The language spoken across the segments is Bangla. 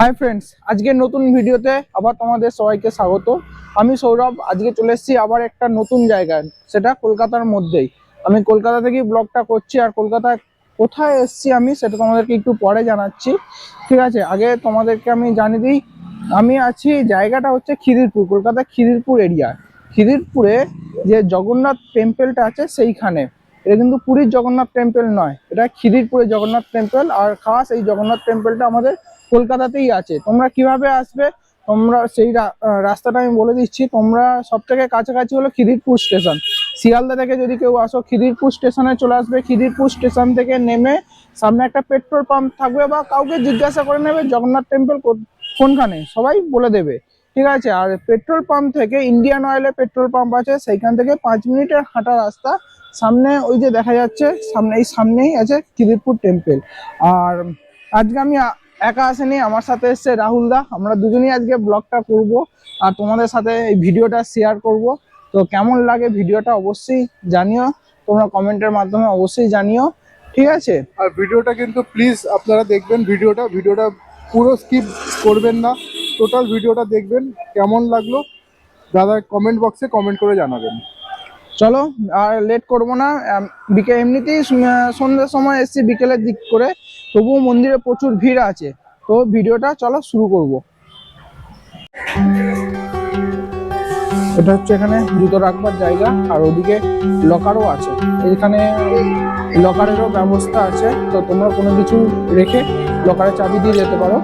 হাই ফ্রেন্ডস আজকের নতুন ভিডিওতে আবার তোমাদের সবাইকে স্বাগত। আমি সৌরভ, আজকে চলে এসেছি আবার একটা নতুন জায়গায়, সেটা কলকাতার মধ্যেই। আমি কলকাতা থেকেই ব্লগটা করছি আর কলকাতায় কোথায় এসেছি আমি, সেটা তোমাদেরকে একটু পরে জানাচ্ছি। ঠিক আছে, আগে তোমাদেরকে আমি জানিয়ে দিই, আমি আছি, জায়গাটা হচ্ছে খিদিরপুর কলকাতা খিদিরপুর এরিয়া খিদিরপুরে যে জগন্নাথ টেম্পেলটা আছে, সেইখানে। এটা কিন্তু পুরীর জগন্নাথ টেম্পল নয়, এটা খিদিরপুরের জগন্নাথ টেম্পল আর খাস এই জগন্নাথ টেম্পলটা আমাদের কলকাতাতেই আছে। তোমরা কীভাবে আসবে? তোমরা সেই রাস্তাটা আমি বলে দিচ্ছি। তোমরা সব থেকে কাছাকাছি হলো খিদিরপুর স্টেশন। শিয়ালদা থেকে যদি কেউ আসো, খিদিরপুর স্টেশনে চলে আসবে। খিদিরপুর স্টেশন থেকে নেমে সামনে একটা পেট্রোল পাম্প থাকবে বা কাউকে জিজ্ঞাসা করে নেবে জগন্নাথ টেম্পল কোনখানে, সবাই বলে দেবে। ঠিক আছে? আর পেট্রোল পাম্প থেকে ইন্ডিয়ান অয়েলের পেট্রোল পাম্প আছে। সেইখান থেকে পাঁচ মিনিটের হাঁটা রাস্তা। সামনে ওই যে দেখা যাচ্ছে, সামনে এই সামনেই আছে খিদিরপুর টেম্পল। আর আজকে আমি একা আসেনি আমার সাথে এসছে রাহুল দা। আমরা দুজনেই আজকে ব্লগটা করব আর তোমাদের সাথে এই ভিডিওটা শেয়ার করব। তো কেমন লাগে ভিডিওটা অবশ্যই জানিও তোমরা কমেন্টের মাধ্যমে অবশ্যই জানিও ঠিক আছে? আর ভিডিওটা কিন্তু প্লিজ আপনারা দেখবেন ভিডিওটা ভিডিওটা পুরো স্কিপ করবেন না টোটাল ভিডিওটা দেখবেন কেমন লাগল দাদা কমেন্ট বক্সে কমেন্ট করে জানাবেন। চলো আর লেট করব না আম, বিকে এমনিতেই সন্ধ্যের সময় এসছি বিকেলের দিক করে। তবুও মন্দিরে প্রচুর ভিড় আছে। তো ভিডিওটা চলো শুরু করব। এটা হচ্ছে এখানে জুতো রাখবার জায়গা, আর ওদিকে লকারও আছে। এখানে লকারেরও ব্যবস্থা আছে। তো তোমরা কোনো কিছু রেখে লকারে চাবি দিয়ে যেতে পারো।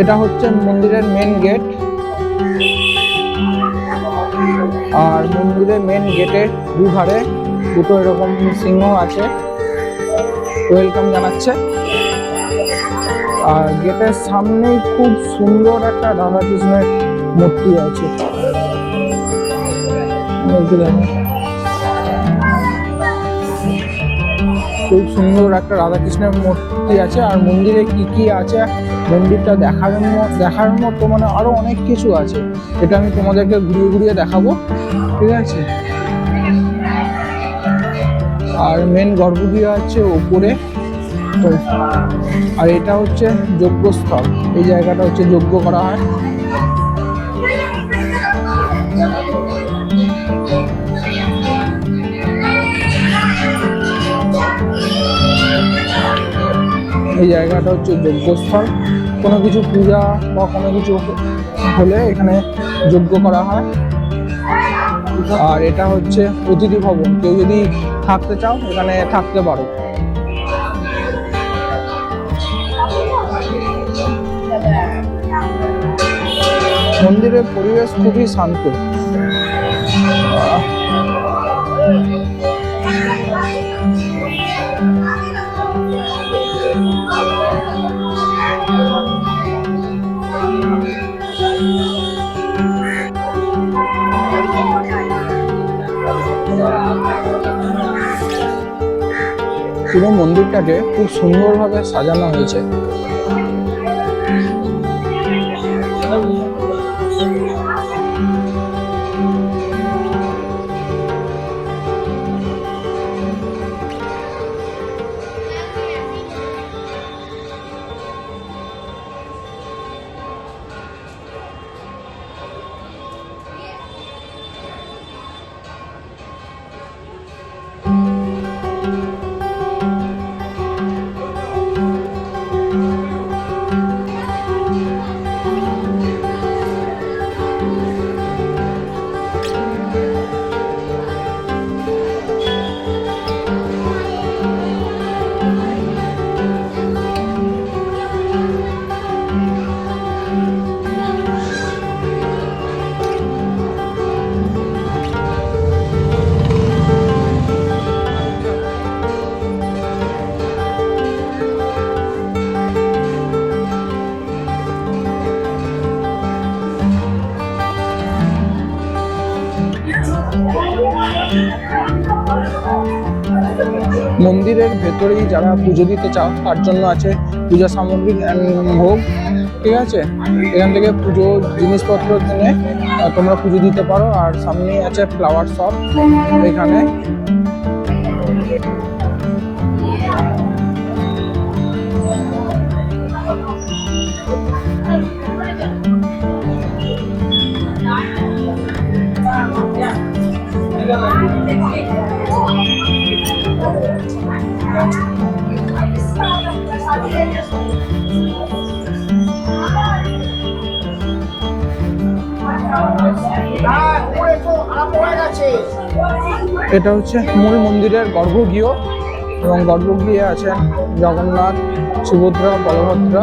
এটা হচ্ছে মন্দিরের মেন গেট আর মন্দিরের মেন গেটের দুধারে দুটো এরকম সিংহ আছে। ওয়েলকাম জানাচ্ছে। আর গেটের সামনেই খুব সুন্দর একটা রাধাকৃষ্ণের মূর্তি আছে। খুব সুন্দর একটা রাধাকৃষ্ণের মূর্তি আছে। আর মন্দিরে কি কি আছে? মন্দিরটা দেখার দেখার মতো মানে আরও অনেক কিছু আছে। এটা আমি তোমাদেরকে ঘুরিয়ে ঘুরিয়ে দেখাবো। ঠিক আছে? আর মেন গর্ভগৃহ আছে ওপরে। আর এটা হচ্ছে যজ্ঞস্থল। এই জায়গাটা হচ্ছে যজ্ঞ করা হয়। এই জায়গাটা হচ্ছে যজ্ঞস্থল। কোনো কিছু পূজা বা কোনো কিছু হলে এখানে যজ্ঞ করা হয়। আর এটা হচ্ছে অতিথি ভবন। কেউ যদি থাকতে চাও, এখানে থাকতে পারো। মন্দিরের পরিবেশ খুবই শান্ত। পুরো মন্দিরটাকে খুব সুন্দরভাবে সাজানো হয়েছে। মন্দিরের ভেতরেই যারা পুজো দিতে চাও, তার জন্য আছে পূজা সামগ্রী ভোগ, ঠিক আছে? এখান থেকে পুজো জিনিসপত্র কিনে তোমরা পুজো দিতে পারো। আর সামনেই আছে ফ্লাওয়ার শপ এখানে। এটা হচ্ছে মূল মন্দিরের গর্ভগৃহ এবং গর্ভগৃহে আছেন জগন্নাথ সুভদ্রা বলভদ্রা।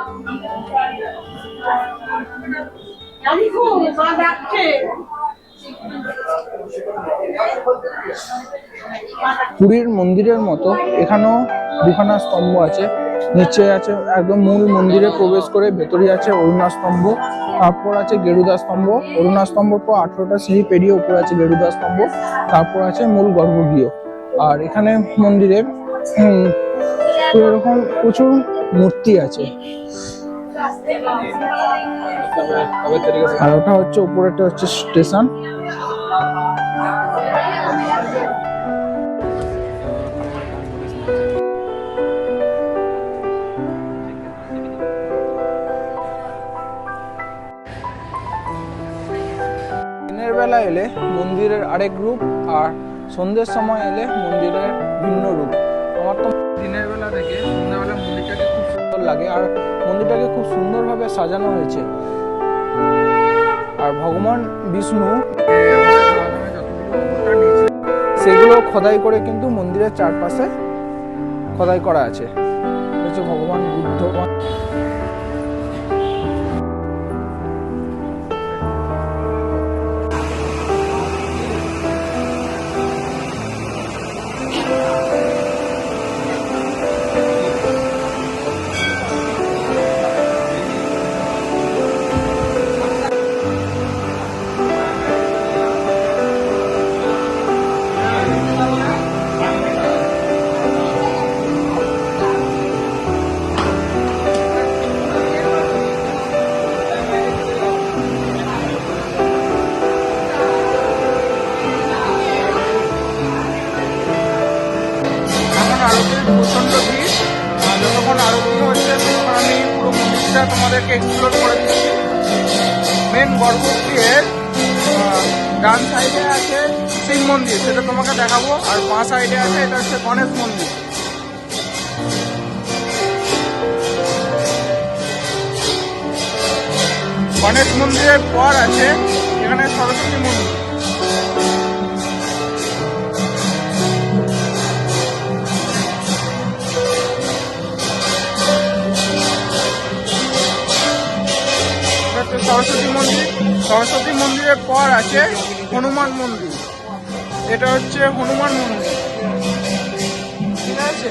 আলিকু মা ডাকছে পুরীর মন্দিরের মতো, এখানেও দুখানা স্তম্ভ আছে, নিচে আছে একদম মূল মন্দিরে প্রবেশ করে ভেতরে আছে অরুণা স্তম্ভ, তারপর আছে গেরুদা স্তম্ভ, অরুণা স্তম্ভ পর আঠেরোটা সিঁড়ি পেরিয়ে উপরে আছে গেরুদা স্তম্ভ, তারপর আছে মূল গর্ভগৃহ, আর এখানে মন্দিরে এরকম প্রচুর মূর্তি আছে আর ওটা হচ্ছে উপরেটা হচ্ছে স্টেশন। দিনের বেলা এলে মন্দিরের আরেক রূপ আর সন্ধ্যের সময় এলে মন্দিরের ভিন্ন রূপ। আমার তো দিনের বেলা থেকে সন্ধ্যাবেলা মন্দিরটাকে লাগে। আর মন্দিরটাকে খুব সুন্দরভাবে সাজানো হয়েছে। আর ভগবান বিষ্ণু সেগুলো খোদাই করে কিন্তু মন্দিরের চারপাশে খোদাই করা আছে। হচ্ছে ভগবান বুদ্ধ। মেন ডান সাইডে আছে শিব মন্দির, সেটা তোমাকে দেখাবো। আর বাঁ সাইডে আছে, এটা হচ্ছে গণেশ মন্দির। গণেশ মন্দিরের পর আছে, এখানে সরস্বতী মন্দির। সরস্বতী মন্দির। সরস্বতী মন্দিরের পর আছে হনুমান মন্দির। এটা হচ্ছে হনুমান মন্দির। ঠিক আছে?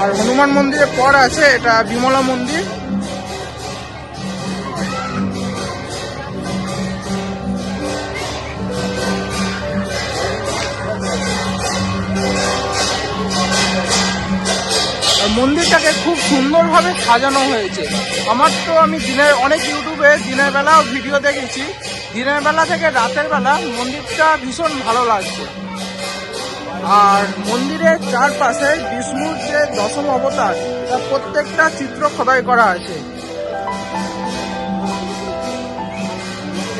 আর হনুমান মন্দিরের পর আছে এটা বিমলা মন্দির। মন্দিরটাকে খুব সুন্দরভাবে সাজানো হয়েছে। আমার তো আমি দিনের, অনেক ইউটিউবে দিনের বেলাও ভিডিও দেখেছি। দিনের বেলা থেকে রাতের বেলা মন্দিরটা ভীষণ ভালো লাগছে। আর মন্দিরের চারপাশে বিষ্ণুর যে দশম অবতার তার প্রত্যেকটা চিত্র খোদাই করা আছে।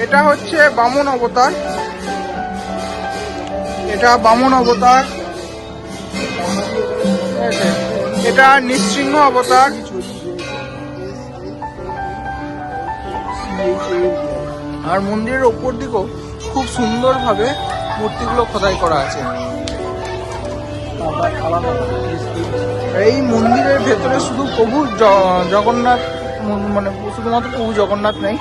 এটা হচ্ছে বামন অবতার। এটা বামন অবতার? এটা নৃসিংহ অবতার। আর মন্দিরের ওপর দিকেও খুব সুন্দরভাবে মূর্তিগুলো খোদাই করা আছে। এই মন্দিরের ভেতরে শুধু প্রভু জগন্নাথ মানে শুধুমাত্র প্রভু জগন্নাথ নেই,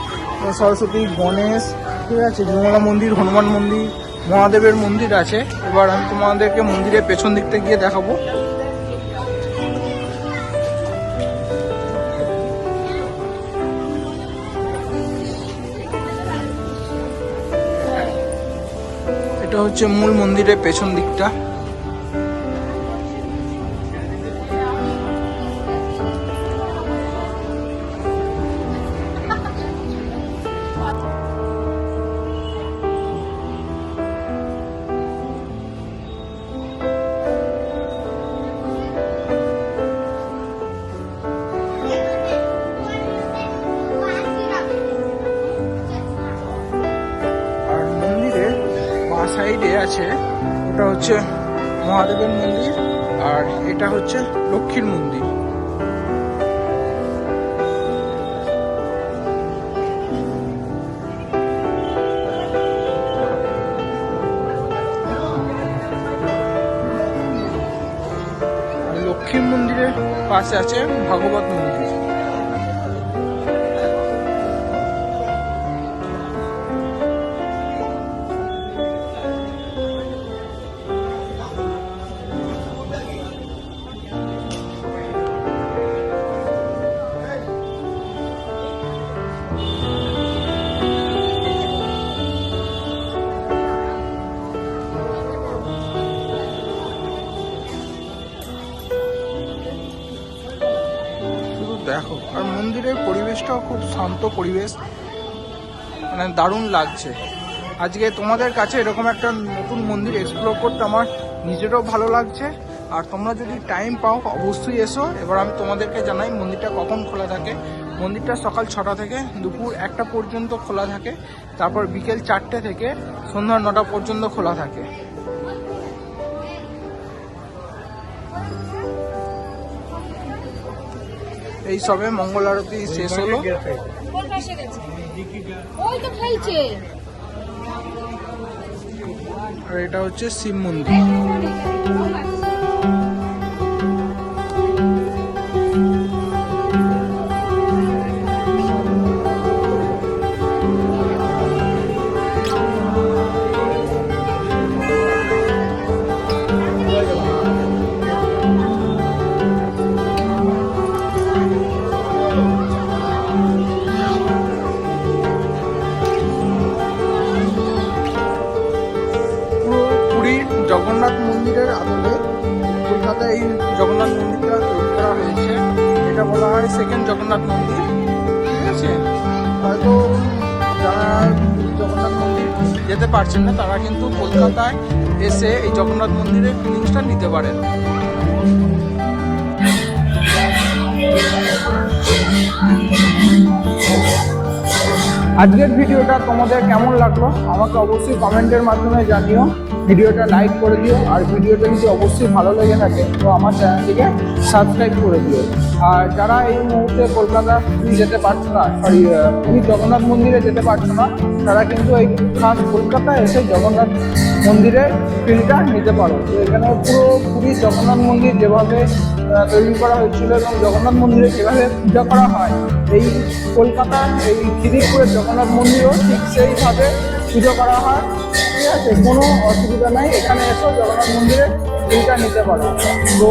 সরস্বতী গণেশ, ঠিক আছে বিমলা মন্দির, হনুমান মন্দির, মহাদেবের মন্দির আছে। এবার আমি তোমাদেরকে মন্দিরের পেছন দিকটা গিয়ে দেখাবো। এটা হচ্ছে মূল মন্দিরের পেছন দিকটা। হচ্ছে মহাদেবের মন্দির আর এটা হচ্ছে লক্ষ্মীর মন্দির। লক্ষ্মীর মন্দিরের পাশে আছে ভাগবত মন্দির। দেখো, আর মন্দিরের পরিবেশটাও খুব শান্ত পরিবেশ। মানে দারুণ লাগছে। আজকে তোমাদের কাছে এরকম একটা নতুন মন্দির এক্সপ্লোর করতে আমার নিজেরও ভালো লাগছে। আর তোমরা যদি টাইম পাও, অবশ্যই এসো। এবার আমি তোমাদেরকে জানাই, মন্দিরটা কখন খোলা থাকে। মন্দিরটা সকাল ছটা থেকে দুপুর একটা পর্যন্ত খোলা থাকে। তারপর বিকেল চারটে থেকে সন্ধ্যা নটা পর্যন্ত খোলা থাকে। এই সবে মঙ্গল আরতি শেষ হলো। আর এটা হচ্ছে শিব মন্দির। যেতে পারছেন না তারা কিন্তু কলকাতায় এসে এই জগন্নাথ মন্দিরের ফিলিংসটা নিতে পারেন। আজকের ভিডিওটা তোমাদের কেমন লাগল? আমাকে অবশ্যই কমেন্টের মাধ্যমে জানিও। ভিডিওটা লাইক করে দিও, আর ভিডিওটা যদি অবশ্যই ভালো লেগে থাকে, তো আমার চ্যানেলটিকে সাবস্ক্রাইব করে দিও। আর যারা এই মুহূর্তে কলকাতা যেতে পারছ না সরি পুরী জগন্নাথ মন্দিরে যেতে পারছ না, তারা কিন্তু এই খাস কলকাতায় এসে জগন্নাথ মন্দিরের ফিলটা নিতে পারো। তো এখানে পুরো পুরী জগন্নাথ মন্দির যেভাবে তৈরি করা হয়েছিল এবং জগন্নাথ মন্দিরে যেভাবে পূজা করা হয়, এই কলকাতার এই খিদিরপুরের জগন্নাথ মন্দিরও ঠিক সেইভাবে পুজো করা হয়। ঠিক আছে, কোনো অসুবিধা নাই, এখানে এসেও জগন্নাথ মন্দিরে ফিলটা নিতে পারো। তো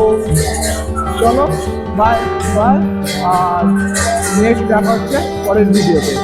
চলো বাই বাই আর নেক্সট দেখা হচ্ছে পরের ভিডিওতে